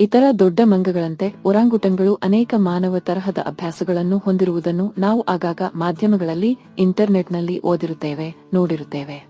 ಇತರ ದೊಡ್ಡ ಮಂಗಗಳಂತೆ ಒರಾಂಗುಟನ್ಗಳು ಅನೇಕ ಮಾನವ ತರಹದ ಅಭ್ಯಾಸಗಳನ್ನು ಹೊಂದಿರುವುದನ್ನು ನಾವು ಆಗಾಗ ಮಾಧ್ಯಮಗಳಲ್ಲಿ, ಇಂಟರ್ನೆಟ್ನಲ್ಲಿ ಓದಿರುತ್ತೇವೆ, ನೋಡಿರುತ್ತೇವೆ.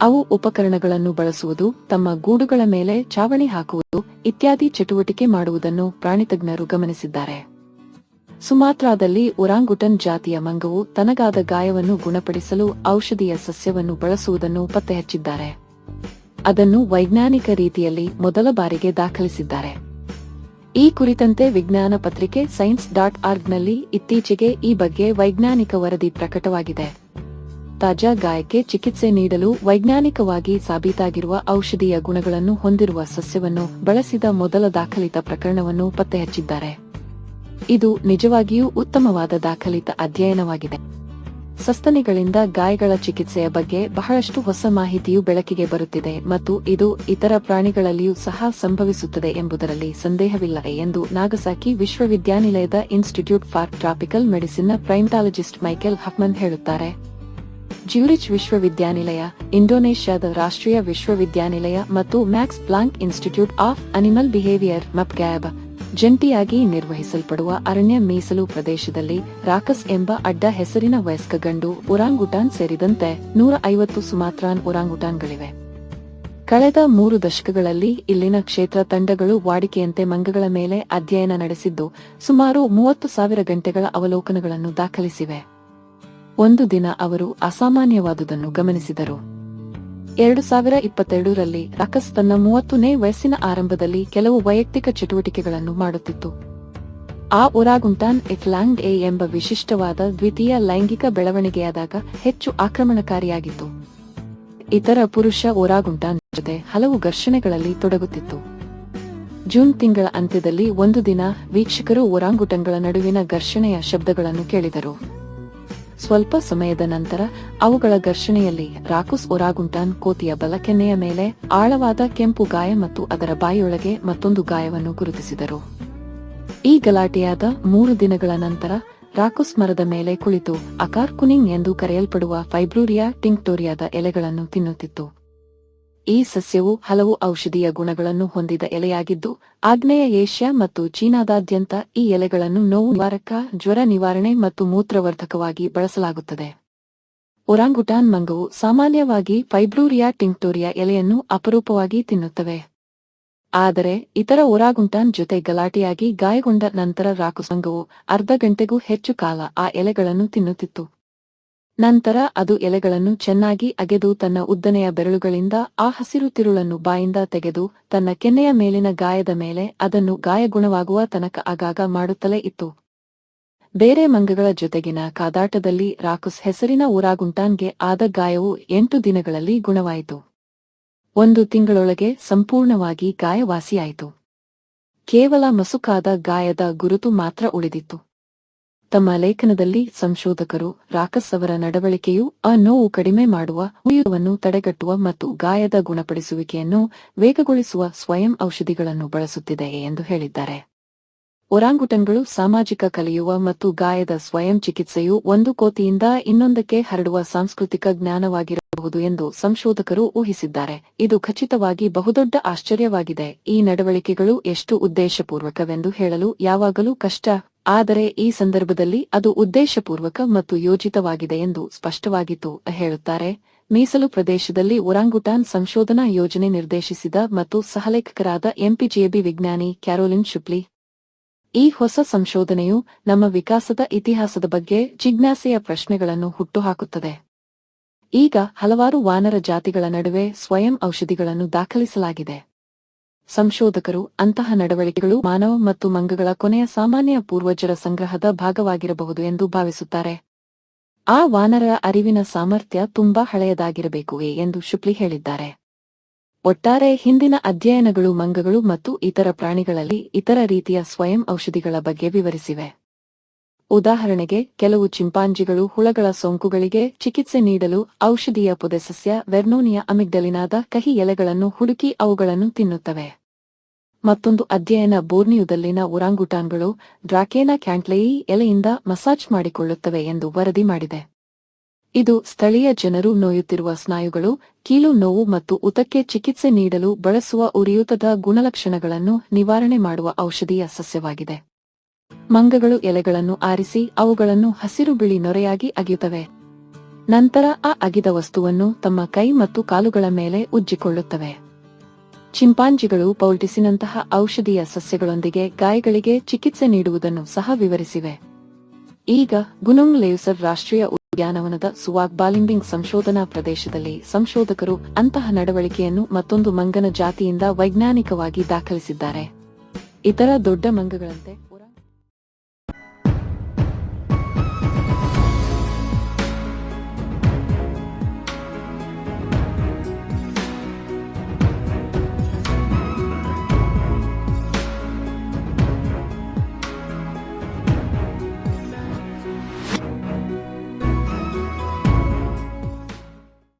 ಅವು ಉಪಕರಣಗಳನ್ನು ಬಳಸುವುದು, ತಮ್ಮ ಗೂಡುಗಳ ಮೇಲೆ ಚಾವಣಿ ಹಾಕುವುದು ಇತ್ಯಾದಿ ಚಟುವಟಿಕೆ ಮಾಡುವುದನ್ನು ಪ್ರಾಣಿತಜ್ಞರು ಗಮನಿಸಿದ್ದಾರೆ. ಸುಮಾತ್ರಾದಲ್ಲಿ ಒರಾಂಗುಟನ್ ಜಾತಿಯ ಮಂಗವು ತನಗಾದ ಗಾಯವನ್ನು ಗುಣಪಡಿಸಲು ಔಷಧಿಯ ಸಸ್ಯವನ್ನು ಬಳಸುವುದನ್ನು ಪತ್ತೆಹಚ್ಚಿದ್ದಾರೆ. ಅದನ್ನು ವೈಜ್ಞಾನಿಕ ರೀತಿಯಲ್ಲಿ ಮೊದಲ ಬಾರಿಗೆ ದಾಖಲಿಸಿದ್ದಾರೆ. ಈ ಕುರಿತಂತೆ ವಿಜ್ಞಾನ ಪತ್ರಿಕೆ ಸೈನ್ಸ್ ಡಾಟ್ ಆರ್ಗ್ನಲ್ಲಿ ಇತ್ತೀಚೆಗೆ ಈ ಬಗ್ಗೆ ವೈಜ್ಞಾನಿಕ ವರದಿ ಪ್ರಕಟವಾಗಿದೆ. ತಾಜಾ ಗಾಯಕ್ಕೆ ಚಿಕಿತ್ಸೆ ನೀಡಲು ವೈಜ್ಞಾನಿಕವಾಗಿ ಸಾಬೀತಾಗಿರುವ ಔಷಧೀಯ ಗುಣಗಳನ್ನು ಹೊಂದಿರುವ ಸಸ್ಯವನ್ನು ಬಳಸಿದ ಮೊದಲ ದಾಖಲಿತ ಪ್ರಕರಣವನ್ನು ಪತ್ತೆಹಚ್ಚಿದ್ದಾರೆ. ಇದು ನಿಜವಾಗಿಯೂ ಉತ್ತಮವಾದ ದಾಖಲಿತ ಅಧ್ಯಯನವಾಗಿದೆ. ಸಸ್ತನಿಗಳಿಂದ ಗಾಯಗಳ ಚಿಕಿತ್ಸೆಯ ಬಗ್ಗೆ ಬಹಳಷ್ಟು ಹೊಸ ಮಾಹಿತಿಯು ಬೆಳಕಿಗೆ ಬರುತ್ತಿದೆ ಮತ್ತು ಇದು ಇತರ ಪ್ರಾಣಿಗಳಲ್ಲಿಯೂ ಸಹ ಸಂಭವಿಸುತ್ತದೆ ಎಂಬುದರಲ್ಲಿ ಸಂದೇಹವಿಲ್ಲ ಎಂದು ನಾಗಸಾಕಿ ವಿಶ್ವವಿದ್ಯಾನಿಲಯದ ಇನ್ಸ್ಟಿಟ್ಯೂಟ್ ಫಾರ್ ಟ್ರಾಪಿಕಲ್ ಮೆಡಿಸಿನ್ನ ಪ್ರೈಮ್ಟಾಲಜಿಸ್ಟ್ ಮೈಕೆಲ್ ಹಫ್ಮನ್ ಹೇಳುತ್ತಾರೆ. ಜ್ಯೂರಿಚ್ ವಿಶ್ವವಿದ್ಯಾನಿಲಯ, ಇಂಡೋನೇಷ್ಯಾದ ರಾಷ್ಟ್ರೀಯ ವಿಶ್ವವಿದ್ಯಾನಿಲಯ ಮತ್ತು Max Planck institute of animal behaviour, ಮಪ್ಗ್ಯಾಬ್. ಜಂಟಿಯಾಗಿ ನಿರ್ವಹಿಸಲ್ಪಡುವ ಅರಣ್ಯ ಮೀಸಲು ಪ್ರದೇಶದಲ್ಲಿ ರಾಕಸ್ ಎಂಬ ಅಡ್ಡ ಹೆಸರಿನ ವಯಸ್ಕ ಗಂಡು ಉರಾಂಗುಟಾನ್ ಸೇರಿದಂತೆ ನೂರ ಐವತ್ತು ಸುಮಾತ್ರಾನ್ ಉರಾಂಗುಟಾನ್ಗಳಿವೆ ಕಳೆದ ಮೂರು ದಶಕಗಳಲ್ಲಿ ಇಲ್ಲಿನ ಕ್ಷೇತ್ರ ತಂಡಗಳು ವಾಡಿಕೆಯಂತೆ ಮಂಗಗಳ ಮೇಲೆ ಅಧ್ಯಯನ ನಡೆಸಿದ್ದು ಸುಮಾರು ಮೂವತ್ತು ಸಾವಿರ ಗಂಟೆಗಳ ಅವಲೋಕನಗಳನ್ನು ದಾಖಲಿಸಿವೆ. ಒಂದು ದಿನ ಅವರು ಅಸಾಮಾನ್ಯವಾದುದನ್ನು ಗಮನಿಸಿದರು. ಎರಡು ಸಾವಿರ ಇಪ್ಪತ್ತೆರಡರಲ್ಲಿ ರಕಸ್ ತನ್ನ ಮೂವತ್ತನೇ ವಯಸ್ಸಿನ ಆರಂಭದಲ್ಲಿ ಕೆಲವು ವೈಯಕ್ತಿಕ ಚಟುವಟಿಕೆಗಳನ್ನು ಮಾಡುತ್ತಿತ್ತು. ಆ ಒರಾಗುಂಟಾನ್ ಎಫ್ಲಾಂಗ್ ಎ ಎಂಬ ವಿಶಿಷ್ಟವಾದ ದ್ವಿತೀಯ ಲೈಂಗಿಕ ಬೆಳವಣಿಗೆಯಾದಾಗ ಹೆಚ್ಚು ಆಕ್ರಮಣಕಾರಿಯಾಗಿತ್ತು. ಇತರ ಪುರುಷ ಒರಾಗುಂಟಾನ್ ಜೊತೆ ಹಲವು ಘರ್ಷಣೆಗಳಲ್ಲಿ ತೊಡಗುತ್ತಿತ್ತು. ಜೂನ್ ತಿಂಗಳ ಅಂತ್ಯದಲ್ಲಿ ಒಂದು ದಿನ ವೀಕ್ಷಕರು ಒರಾಂಗುಟಂಗಳ ನಡುವಿನ ಘರ್ಷಣೆಯ ಶಬ್ದಗಳನ್ನು ಕೇಳಿದರು. ಸ್ವಲ್ಪ ಸಮಯದ ನಂತರ ಅವುಗಳ ಘರ್ಷಣೆಯಲ್ಲಿ ರಾಕುಸ್ ಒರಾಗುಂಟಾನ್ ಕೋತಿಯ ಬಲಕೆನ್ನೆಯ ಮೇಲೆ ಆಳವಾದ ಕೆಂಪು ಗಾಯ ಮತ್ತು ಅದರ ಬಾಯಿಯೊಳಗೆ ಮತ್ತೊಂದು ಗಾಯವನ್ನು ಗುರುತಿಸಿದರು. ಈ ಗಲಾಟೆಯಾದ ಮೂರು ದಿನಗಳ ನಂತರ ರಾಕುಸ್ ಮರದ ಮೇಲೆ ಕುಳಿತು ಅಕಾರ್ಕುನಿಂಗ್ ಎಂದು ಕರೆಯಲ್ಪಡುವ ಫೈಬ್ರೂರಿಯಾ ಟಿಂಕ್ಟೋರಿಯಾದ ಎಲೆಗಳನ್ನು ತಿನ್ನುತ್ತಿತ್ತು. ಈ ಸಸ್ಯವು ಹಲವು ಔಷಧೀಯ ಗುಣಗಳನ್ನು ಹೊಂದಿದ ಎಲೆಯಾಗಿದ್ದು, ಆಗ್ನೇಯ ಏಷ್ಯಾ ಮತ್ತು ಚೀನಾದಾದ್ಯಂತ ಈ ಎಲೆಗಳನ್ನು ನೋವು ನಿವಾರಕ, ಜ್ವರ ನಿವಾರಣೆ ಮತ್ತು ಮೂತ್ರವರ್ಧಕವಾಗಿ ಬಳಸಲಾಗುತ್ತದೆ. ಒರಾಂಗುಟಾನ್ ಮಂಗವು ಸಾಮಾನ್ಯವಾಗಿ ಫೈಬ್ರೂರಿಯಾ ಟಿಂಕ್ಟೋರಿಯಾ ಎಲೆಯನ್ನು ಅಪರೂಪವಾಗಿ ತಿನ್ನುತ್ತವೆ. ಆದರೆ, ಇತರ ಒರಾಗುಂಟಾನ್ ಜೊತೆ ಗಲಾಟೆಯಾಗಿ ಗಾಯಗೊಂಡ ನಂತರ ರಾಕುಸಂಗವು ಅರ್ಧ ಗಂಟೆಗೂ ಹೆಚ್ಚು ಕಾಲ ಆ ಎಲೆಗಳನ್ನು ತಿನ್ನುತ್ತಿತ್ತು. ನಂತರ ಅದು ಎಲೆಗಳನ್ನು ಚೆನ್ನಾಗಿ ಅಗೆದು ತನ್ನ ಉದ್ದನೆಯ ಬೆರಳುಗಳಿಂದ ಆ ಹಸಿರು ತಿರುಳನ್ನು ಬಾಯಿಂದ ತೆಗೆದು ತನ್ನ ಕೆನ್ನೆಯ ಮೇಲಿನ ಗಾಯದ ಮೇಲೆ ಅದನ್ನು ಗಾಯಗುಣವಾಗುವ ತನಕ ಆಗಾಗ ಮಾಡುತ್ತಲೇ ಇತ್ತು. ಬೇರೆ ಮಂಗಗಳ ಜೊತೆಗಿನ ಕಾದಾಟದಲ್ಲಿ ರಾಕುಸ್ ಹೆಸರಿನ ಊರಾಗುಂಟಾನ್ಗೆ ಆದ ಗಾಯವು ಎಂಟು ದಿನಗಳಲ್ಲಿ ಗುಣವಾಯಿತು. ಒಂದು ತಿಂಗಳೊಳಗೆ ಸಂಪೂರ್ಣವಾಗಿ ಗಾಯವಾಸಿಯಾಯಿತು. ಕೇವಲ ಮಸುಕಾದ ಗಾಯದ ಗುರುತು ಮಾತ್ರ ಉಳಿದಿತ್ತು. ತಮ್ಮ ಲೇಖನದಲ್ಲಿ ಸಂಶೋಧಕರು ರಾಕಸ್ ಅವರ ನಡವಳಿಕೆಯು ಆ ನೋವು ಕಡಿಮೆ ಮಾಡುವ ಉಯುವನ್ನು ತಡೆಗಟ್ಟುವ ಮತ್ತು ಗಾಯದ ಗುಣಪಡಿಸುವಿಕೆಯನ್ನು ವೇಗಗೊಳಿಸುವ ಸ್ವಯಂ ಔಷಧಿಗಳನ್ನು ಬಳಸುತ್ತಿದೆ ಎಂದು ಹೇಳಿದ್ದಾರೆ. ಒರಾಂಗುಟನ್ಗಳು ಸಾಮಾಜಿಕ ಕಲಿಯುವ ಮತ್ತು ಗಾಯದ ಸ್ವಯಂ ಚಿಕಿತ್ಸೆಯು ಒಂದು ಕೋತಿಯಿಂದ ಇನ್ನೊಂದಕ್ಕೆ ಹರಡುವ ಸಾಂಸ್ಕೃತಿಕ ಜ್ಞಾನವಾಗಿರಬಹುದು ಎಂದು ಸಂಶೋಧಕರು ಊಹಿಸಿದ್ದಾರೆ. ಇದು ಖಚಿತವಾಗಿ ಬಹುದೊಡ್ಡ ಆಶ್ಚರ್ಯವಾಗಿದೆ. ಈ ನಡವಳಿಕೆಗಳು ಎಷ್ಟು ಉದ್ದೇಶಪೂರ್ವಕವೆಂದು ಹೇಳಲು ಯಾವಾಗಲೂ ಕಷ್ಟ ಆದರೆ ಈ ಸಂದರ್ಭದಲ್ಲಿ ಅದು ಉದ್ದೇಶಪೂರ್ವಕ ಮತ್ತು ಯೋಜಿತವಾಗಿದೆ ಎಂದು ಸ್ಪಷ್ಟವಾಗಿತ್ತು. ಹೇಳುತ್ತಾರೆ, ಮೀಸಲು ಪ್ರದೇಶದಲ್ಲಿ ಒರಾಂಗುಟಾನ್ ಸಂಶೋಧನಾ ಯೋಜನೆ ನಿರ್ದೇಶಿಸಿದ ಮತ್ತು ಸಹಲೇಖಕರಾದ ಎಂಪಿಜೆಬಿ ವಿಜ್ಞಾನಿ ಕ್ಯಾರೋಲಿನ್ ಶುಪ್ಲಿ. ಈ ಹೊಸ ಸಂಶೋಧನೆಯು ನಮ್ಮ ವಿಕಾಸದ ಇತಿಹಾಸದ ಬಗ್ಗೆ ಜಿಜ್ಞಾಸೆಯ ಪ್ರಶ್ನೆಗಳನ್ನು ಹುಟ್ಟುಹಾಕುತ್ತದೆ. ಈಗ ಹಲವಾರು ವಾನರ ಜಾತಿಗಳ ನಡುವೆ ಸ್ವಯಂ ಔಷಧಿಗಳನ್ನು ದಾಖಲಿಸಲಾಗಿದೆ. ಸಂಶೋಧಕರು ಅಂತಹ ನಡವಳಿಕೆಗಳು ಮಾನವ ಮತ್ತು ಮಂಗಗಳ ಕೊನೆಯ ಸಾಮಾನ್ಯ ಪೂರ್ವಜರ ಸಂಗ್ರಹದ ಭಾಗವಾಗಿರಬಹುದು ಎಂದು ಭಾವಿಸುತ್ತಾರೆ. ಆ ವಾನರ ಅರಿವಿನ ಸಾಮರ್ಥ್ಯ ತುಂಬಾ ಹಳೆಯದಾಗಿರಬೇಕು ಎಂದು ಶುಕ್ಲಿ ಹೇಳಿದ್ದಾರೆ. ಒಟ್ಟಾರೆ ಹಿಂದಿನ ಅಧ್ಯಯನಗಳು ಮಂಗಗಳು ಮತ್ತು ಇತರ ಪ್ರಾಣಿಗಳಲ್ಲಿ ಇತರ ರೀತಿಯ ಸ್ವಯಂ ಔಷಧಿಗಳ ಬಗ್ಗೆ ವಿವರಿಸಿವೆ. ಉದಾಹರಣೆಗೆ, ಕೆಲವು ಚಿಂಪಾಂಜಿಗಳು ಹುಳಗಳ ಸೋಂಕುಗಳಿಗೆ ಚಿಕಿತ್ಸೆ ನೀಡಲು ಔಷಧೀಯ ಪೊದೆಸಸ್ಯ ವೆರ್ನೋನಿಯ ಅಮಿಗ್ಡಲಿನಾದ ಕಹಿ ಎಲೆಗಳನ್ನು ಹುಡುಕಿ ಅವುಗಳನ್ನು ತಿನ್ನುತ್ತವೆ. ಮತ್ತೊಂದು ಅಧ್ಯಯನ ಬೋರ್ನಿಯುದಲ್ಲಿನ ಉರಾಂಗುಟಾನ್ಗಳು ಡ್ರಾಕೇನ ಕ್ಯಾಂಟ್ಲೆಯಿ ಎಲೆಯಿಂದ ಮಸಾಜ್ ಮಾಡಿಕೊಳ್ಳುತ್ತವೆ ಎಂದು ವರದಿ ಮಾಡಿದೆ. ಇದು ಸ್ಥಳೀಯ ಜನರು ನೋಯುತ್ತಿರುವ ಸ್ನಾಯುಗಳು, ಕೀಲು ನೋವು ಮತ್ತು ಉತಕ್ಕೆ ಚಿಕಿತ್ಸೆ ನೀಡಲು ಬಳಸುವ ಉರಿಯೂತದ ಗುಣಲಕ್ಷಣಗಳನ್ನು ನಿವಾರಣೆ ಮಾಡುವ ಔಷಧೀಯ ಸಸ್ಯವಾಗಿದೆ. ಮಂಗಗಳು ಎಲೆಗಳನ್ನು ಆರಿಸಿ ಅವುಗಳನ್ನು ಹಸಿರು ಬಿಳಿ ನೊರೆಯಾಗಿ ಅಗಿಯುತ್ತವೆ. ನಂತರ ಆ ಅಗಿದ ವಸ್ತುವನ್ನು ತಮ್ಮ ಕೈ ಮತ್ತು ಕಾಲುಗಳ ಮೇಲೆ ಉಜ್ಜಿಕೊಳ್ಳುತ್ತವೆ. ಚಿಂಪಾಂಜಿಗಳು ಪೌಲ್ಟಿಸಿನಂತಹ ಔಷಧೀಯ ಸಸ್ಯಗಳೊಂದಿಗೆ ಗಾಯಗಳಿಗೆ ಚಿಕಿತ್ಸೆ ನೀಡುವುದನ್ನು ಸಹ ವಿವರಿಸಿವೆ. ಈಗ ಗುನುಂಗ್ ಲೇಸರ್ ರಾಷ್ಟ್ರೀಯ ಉದ್ಯಾನವನದ ಸುವಾಗ್ ಬಾಲಿಂಬಿಂಗ್ ಸಂಶೋಧನಾ ಪ್ರದೇಶದಲ್ಲಿ ಸಂಶೋಧಕರು ಅಂತಹ ನಡವಳಿಕೆಯನ್ನು ಮತ್ತೊಂದು ಮಂಗನ ಜಾತಿಯಿಂದ ವೈಜ್ಞಾನಿಕವಾಗಿ ದಾಖಲಿಸಿದ್ದಾರೆ. ಇತರ ದೊಡ್ಡ ಮಂಗಗಳಂತೆ